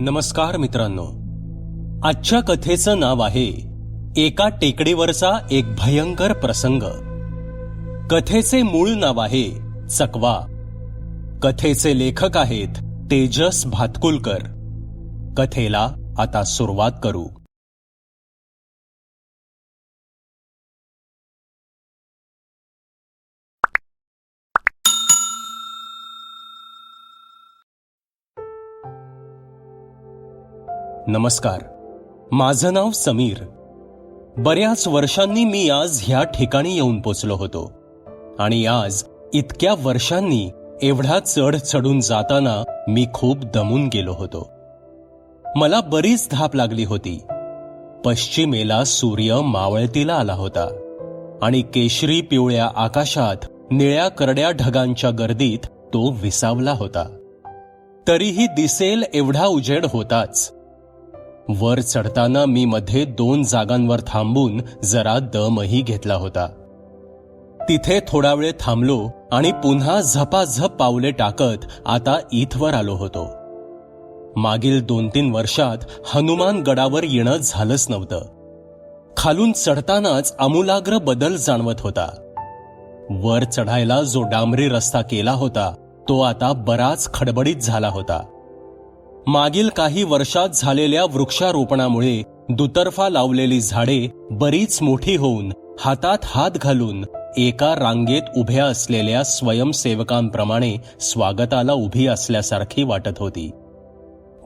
नमस्कार मित्रांनो. आजच्या कथेचं नाव आहे एका टेकडीवरचा एक भयंकर प्रसंग. कथेचे मूळ नाव आहे चकवा. कथेचे लेखक आहेत तेजस भातकुलकर. कथेला आता सुरुवात करू. नमस्कार. माझं नाव समीर. बऱ्याच वर्षांनी मी आज ह्या ठिकाणी येऊन पोचलो होतो. आणि आज इतक्या वर्षांनी एवढा चढ चढून जाताना मी खूप दमून गेलो होतो. मला बरीच धाप लागली होती. पश्चिमेला सूर्य मावळतीला आला होता. आणि केशरी पिवळ्या आकाशात निळ्या करड्या ढगांच्या गर्दीत तो विसावला होता. तरीही दिसेल एवढा उजेड होताच. वर चढताना मी मध्ये दोन जागांवर थांबून जरा दमही घेतला होता. तिथे थोडा वेळ थांबलो आणि पुन्हा झपाझप पावले टाकत आता इथवर आलो होतो. मागील दोन तीन वर्षात हनुमान गडावर येणं झालंच नव्हतं. खालून चढतानाच आमूलाग्र बदल जाणवत होता. वर चढायला जो डांबरी रस्ता केला होता तो आता बराच खडबडीत झाला होता. मागील काही वर्षात झालेल्या वृक्षारोपणामुळे दुतर्फा लावलेली झाडे बरीच मोठी होऊन हातात हात घालून एका रांगेत उभ्या असलेल्या स्वयंसेवकांप्रमाणे स्वागताला उभी असल्यासारखी वाटत होती.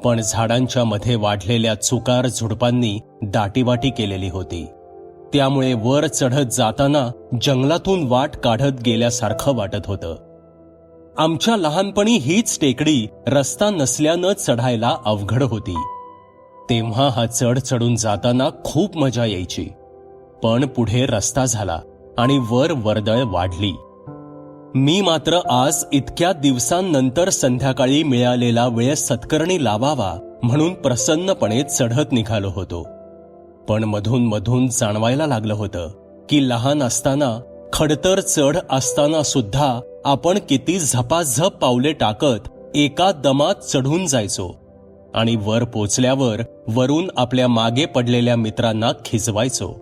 पण झाडांच्या मध्ये वाढलेल्या चुकार झुडपांनी दाटीवाटी केलेली होती. त्यामुळे वर चढत जाताना जंगलातून वाट काढत गेल्यासारखं वाटत होतं. आमच्या लहानपणी हीच टेकडी रस्ता नसल्यानं चढायला अवघड होती. तेव्हा हा चढ चढून जाताना खूप मजा यायची. पण पुढे रस्ता झाला आणि वर वर्दळ वाढली. मी मात्र आज इतक्या दिवसांनंतर संध्याकाळी मिळालेला वेळ सत्कर्णी लावावा म्हणून प्रसन्नपणे चढत निघालो होतो. पण मधून मधून जाणवायला लागलं होतं की लहान असताना खडतर चढ असताना सुद्धा आपण किती झपाझप पावले टाकत एका दमात चढून जायचो. आणि वर पोचल्यावर वरून आपल्या मागे पडलेल्या मित्रांना खिजवायचो.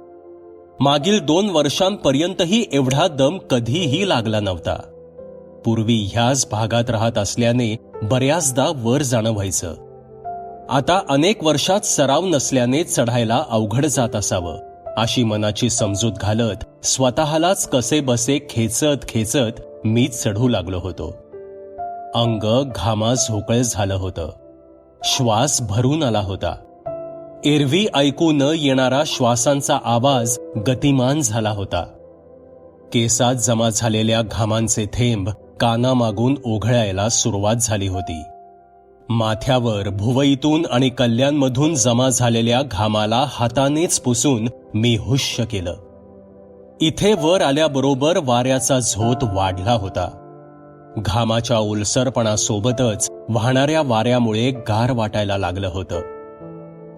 मागील दोन वर्षांपर्यंतही एवढा दम कधीही लागला नव्हता. पूर्वी ह्याच भागात राहत असल्याने बऱ्याचदा वर जाणं व्हायचं. आता अनेक वर्षात सराव नसल्याने चढायला अवघड जात असावं. अशी मनाची समजूत घालत स्वतःलाच कसे बसे खेचत खेचत मी चढू लागलो होतो. अंग घामा झोकळ झालं होतं. श्वास भरून आला होता. एरवी ऐकू न येणारा श्वासांचा आवाज गतिमान झाला होता. केसात जमा झालेल्या घामांचे थेंब कानामागून ओघळायला सुरुवात झाली होती. माथ्यावर भुवईतून आणि कल्याणमधून जमा झालेल्या घामाला हातानेच पुसून मी हुश्य केलं. इथे वर आल्याबरोबर वाऱ्याचा झोत वाढला होता. घामाच्या ओलसरपणासोबतच वाहणाऱ्या वाऱ्यामुळे गार वाटायला लागलं होतं.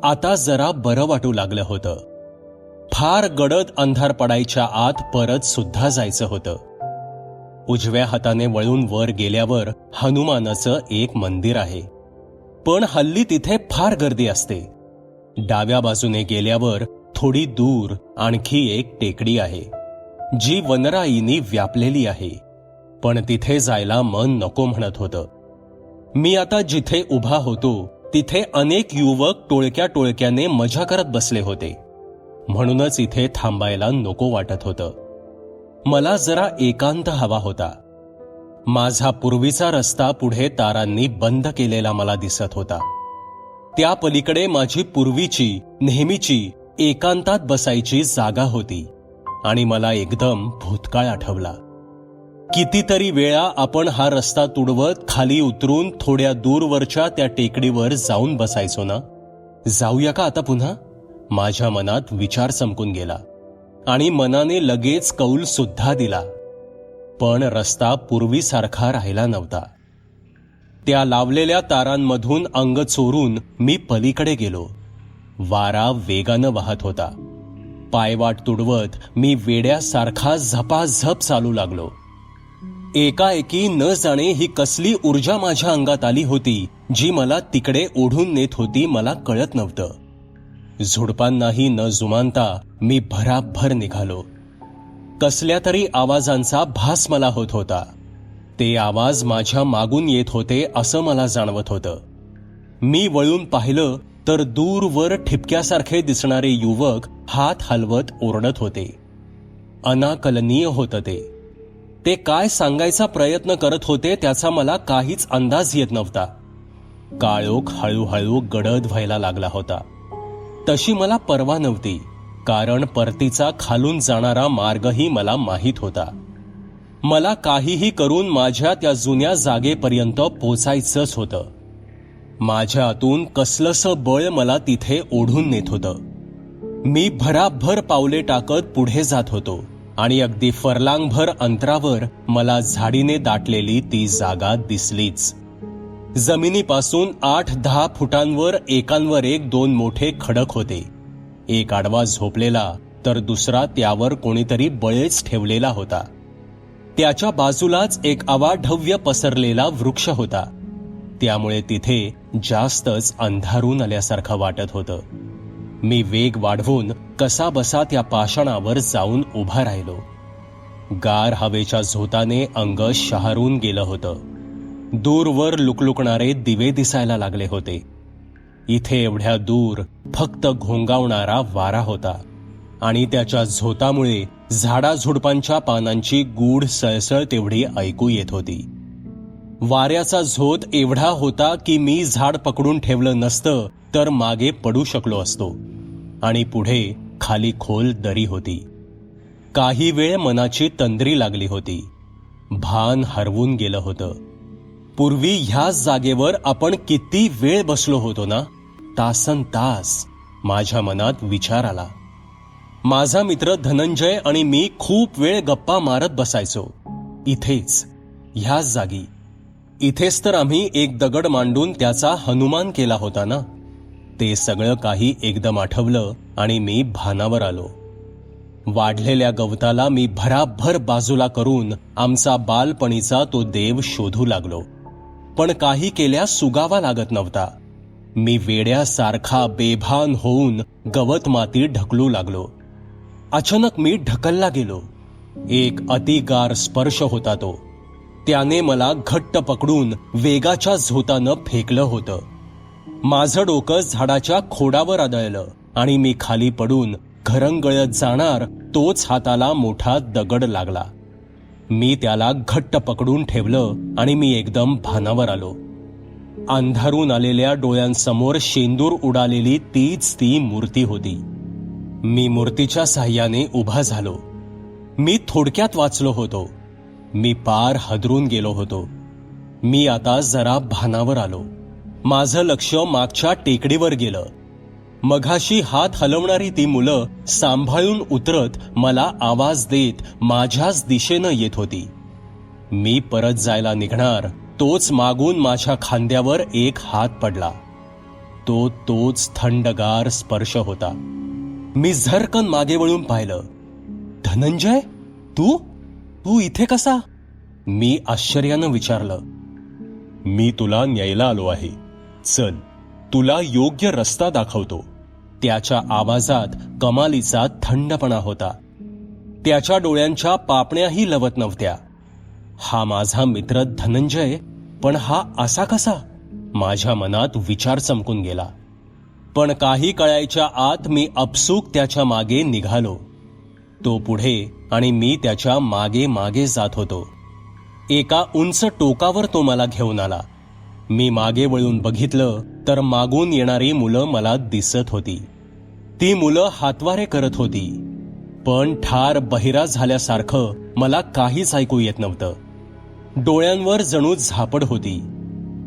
आता जरा बरं वाटू लागलं होतं. फार गडद अंधार पडायच्या आत परत सुद्धा जायचं होतं. उजव्या हाताने वळून वर गेल्यावर हनुमानाचं एक मंदिर आहे. पण हल्ली तिथे फार गर्दी असते. डाव्या बाजूने गेल्यावर थोडी दूर आणखी एक टेकडी आहे जी वनराईनी व्यापलेली आहे. पण तिथे जायला मन नको म्हणत होतं. मी आता जिथे उभा होतो तिथे अनेक युवक टोळक्या टोळक्याने मजा करत बसले होते. म्हणूनच इथे थांबायला नको वाटत होतं. मला जरा एकांत हवा होता. माझा पूर्वीचा रस्ता पुढे तारांनी बंद केलेला मला दिसत होता. त्या पलीकडे माझी पूर्वीची नेहमीची एकांतात बसायची जागा होती आणि मला एकदम भूतकाळ आठवला. कितीतरी वेळा आपण हा रस्ता तुडवत खाली उतरून थोड्या दूरवरच्या त्या टेकडीवर जाऊन बसायचो ना? जाऊया का आता पुन्हा? माझ्या मनात विचार चमकून गेला आणि मनाने लगेच कौल सुद्धा दिला. पण रस्ता पूर्वीसारखा राहिला नव्हता. त्या लावलेल्या तारांमधून अंग चोरून मी पलीकडे गेलो. वारा वेगानं वाहत होता. पायवाट तुडवत मी वेड्यासारखा झपाझप चालू लागलो. एकाएकी न जाणे ही कसली ऊर्जा माझ्या अंगात आली होती जी मला तिकडे ओढून नेत होती मला कळत नव्हतं. झुडपांनाही न जुमानता मी भराभर निघालो. कसल्या तरी आवाजांचा भास मला होत होता. ते आवाज माझ्या मागून येत होते असं मला जाणवत होतं. मी वळून पाहिलं तर दूरवर ठिपक्यासारखे दिसणारे युवक हात हलवत ओरडत होते. अनाकलनीय होतं ते. ते काय सांगायचा प्रयत्न करत होते त्याचा मला काहीच अंदाज येत नव्हता. काळोख हळूहळू गडद व्हायला लागला होता. तशी मला पर्वा नव्हती कारण परतीचा खालून जाणारा मार्गही मला माहीत होता. मला काहीही करून माझ्या त्या जुन्या जागेपर्यंत पोचायचंच होतं. माझ्या आतून कसलंसं बळ मला तिथे ओढून नेत होतं. मी भराभर पावले टाकत पुढे जात होतो आणि अगदी फरलांगभर अंतरावर मला झाडीने दाटलेली ती जागा दिसलीच. जमिनीपासून आठ दहा फुटांवर एकांवर एक दोन मोठे खडक होते. एक आडवा झोपलेला तर दुसरा त्यावर कोणीतरी बळेच ठेवलेला होता. त्याच्या बाजूलाच एक अवाढव्य पसरलेला वृक्ष होता. त्यामुळे तिथे जास्तच अंधारून आल्यासारखं वाटत होतं. मी वेग वाढवून कसा बसा त्या पाषाणावर जाऊन उभा राहिलो. गार हवेच्या झोताने अंग शहारून गेलं होतं. दूरवर लुकलुकणारे दिवे दिसायला लागले होते. इथे एवढ्या दूर फक्त घोंगावणारा वारा होता आणि त्याच्या झोतामुळे झाडाझुडपांच्या पानांची गूढ सळसळ तेवढी ऐकू येत होती. वाऱ्याचा झोत एवढा होता की मी झाड पकडून ठेवलं नसतं तर मागे पडू शकलो असतो. आणि पुढे खाली खोल दरी होती. काही वेळ मनाची तंद्री लागली होती. भान हरवून गेलं होतं. पूर्वी ह्याच जागेवर आपण किती वेळ बसलो होतो ना? तासन तास माझ्या मनात विचार आला. माझा मित्र धनंजय आणि मी खूप वेळ गप्पा मारत बसायचो. इथेच ह्याच जागी. इथेच तर आम्ही एक दगड मांडून त्याचा हनुमान केला होता ना? ते सगळं काही एकदम आठवलं आणि मी भानावर आलो. वाढलेल्या गवताला मी भराभर बाजूला करून आमचा बालपणीचा तो देव शोधू लागलो. पण काही केल्यास सुगावा लागत नव्हता. मी वेड्यासारखा बेभान होऊन गवत माती ढकलू लागलो. अचानक मी ढकलला गेलो. एक अतिगार स्पर्श होता तो. त्याने मला घट्ट पकडून वेगाच्या झोतानं फेकलं होतं. माझं डोकं झाडाच्या खोडावर आदळलं आणि मी खाली पडून घरंगळत जाणार तोच हाताला मोठा दगड लागला. मी त्याला घट्ट पकडून ठेवलं आणि मी एकदम भानावर आलो. अंधारून आलेल्या डोळ्यांसमोर शेंदूर उडालेली तीच ती मूर्ती होती. मी मूर्तीच्या साह्याने उभा झालो. मी थोडक्यात वाचलो होतो. मी पार हदरून गेलो होतो. मी आता जरा भानावर आलो. माझं लक्ष मागच्या टेकडीवर गेलं. मघाशी हात हलवणारी ती मुलं सांभाळून उतरत मला आवाज देत माझ्याच दिशेनं येत होती. मी परत जायला निघणार तोच मागून माझ्या खांद्यावर एक हात पडला. तो तोच थंडगार स्पर्श होता. मी झरकन मागे वळून पाहिलं. धनंजय? तू? तू इथे कसा? मी आश्चर्यानं विचारलं. मी तुला न्यायला आलो आहे. चल तुला योग्य रस्ता दाखवतो. त्याच्या आवाजात कमालीचा थंडपणा होता. त्याच्या डोळ्यांच्या पापण्याही लवत नव्हत्या. हा माझा मित्र धनंजय पण हा असा कसा? माझ्या मनात विचार चमकून गेला. पण काही कळायच्या आत मी अपसूक त्याच्यामागे निघालो. तो पुढे आणि मी त्याच्यामागे मागे जात होतो. एका उंच टोकावर तो मला घेऊन आला. मी मागे वळून बघितलं तर मागून येणारी मुलं मला दिसत होती. ती मुलं हातवारे करत होती. पण ठार बहिरा झाल्यासारखं मला काहीच ऐकू येत नव्हतं. डोळ्यांवर जणू झापड होती.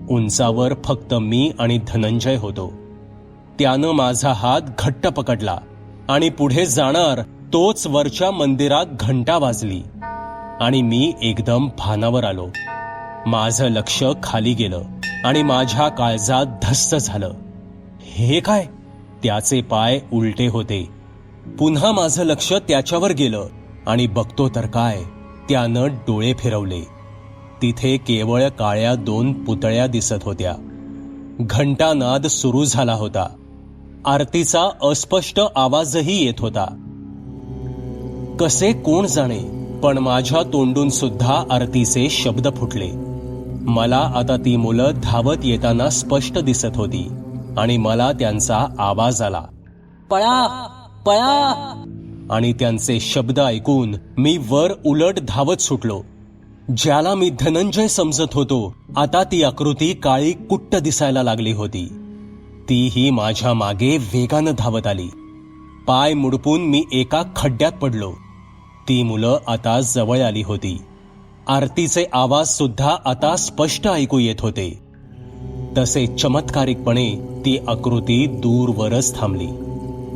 उंचावर फक्त मी आणि धनंजय होतो. त्यानं माझा हात घट्ट पकडला आणि पुढे जाणार तोच वरच्या मंदिरात घंटा वाजली आणि मी एकदम भानावर आलो. माझं लक्ष खाली गेलं आणि माझ्या काळजात धस्त झालं. हे काय? त्याचे पाय उलटे होते. पुन्हा माझं लक्ष त्याच्यावर गेलं आणि बघतो तर काय? त्यानं डोळे फिरवले. तिथे केवळ काळ्या दोन पुतळ्या दिसत होत्या. घंटानाद सुरू झाला होता. आरतीचा अस्पष्ट आवाजही येत होता. कसे कोण जाणे पण माझ्या तोंडून सुद्धा आरतीचे शब्द फुटले. मला आता ती मुलं धावत येताना स्पष्ट दिसत होती आणि मला त्यांचा आवाज आला. पळा पळा. आणि त्यांचे शब्द ऐकून मी वर उलट धावत सुटलो. ज्याला मी धनंजय समजत होतो आता ती आकृती काळी कुट्ट दिसायला लागली होती. तीही माझ्या मागे वेगानं धावत आली. पाय मुडपून मी एका खड्ड्यात पडलो. ती मुलं आता जवळ आली होती. आरतीचे आवाज सुद्धा आता स्पष्ट ऐकू येत होते. तसे चमत्कारिकपणे ती आकृती दूरवरच थांबली.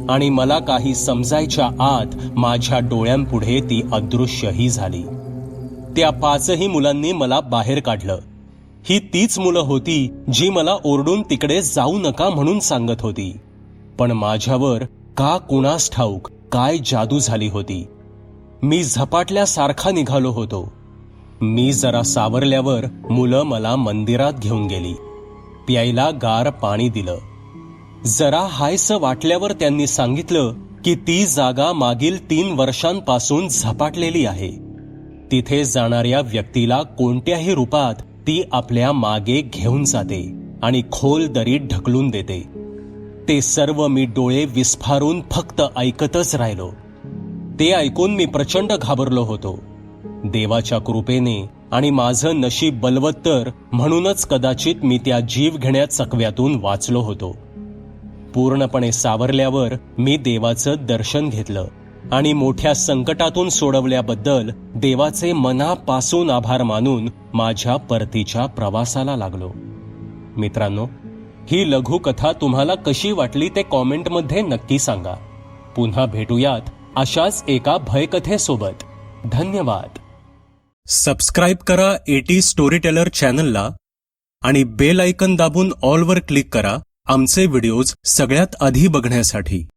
आणि मला काही समजायच्या आत माझ्या डोळ्यांपुढे ती अदृश्यही झाली. त्या पाचही मुलांनी मला बाहेर काढलं. ही तीच मुलं होती जी मला ओरडून तिकडे जाऊ नका म्हणून सांगत होती. पण माझ्यावर का कुणास ठाऊक काय जादू झाली होती? मी झपाटल्यासारखा निघालो होतो. मी जरा सावरल्यावर मुलं मला मंदिरात घेऊन गेली. प्यायला गार पाणी दिलं. जरा हायस वाटल्यावर त्यांनी सांगितलं की ती जागा मागील तीन वर्षांपासून झपाटलेली आहे. तिथे जाणाऱ्या व्यक्तीला कोणत्याही रूपात ती आपल्या मागे घेऊन जाते आणि खोल दरीत ढकलून देते. ते सर्व मी डोळे विस्फारून फक्त ऐकतच राहिलो. ते ऐकून मी प्रचंड घाबरलो होतो. देवाच्या कृपेने आणि माझं नशीब बलवत्तर म्हणूनच कदाचित मी त्या जीव घेण्या चकव्यातून वाचलो होतो. पूर्णपणे सावरल्यावर मी देवाचं दर्शन घेतलं आणि मोठ्या संकटातून सोडवल्याबद्दल देवाचे मनापासून आभार मानून माझ्या परतीच्या प्रवासाला लागलो. मित्रांनो ही लघुकथा तुम्हाला कशी वाटली ते कॉमेंटमध्ये नक्की सांगा. पुन्हा भेटूयात अशाच एका भयकथेसोबत. धन्यवाद. सबस्क्राईब करा एटी स्टोरी टेलर चॅनलला आणि बेल आयकन दाबून ऑलवर क्लिक करा आमचे व्हिडिओज सगळ्यात आधी बघण्यासाठी.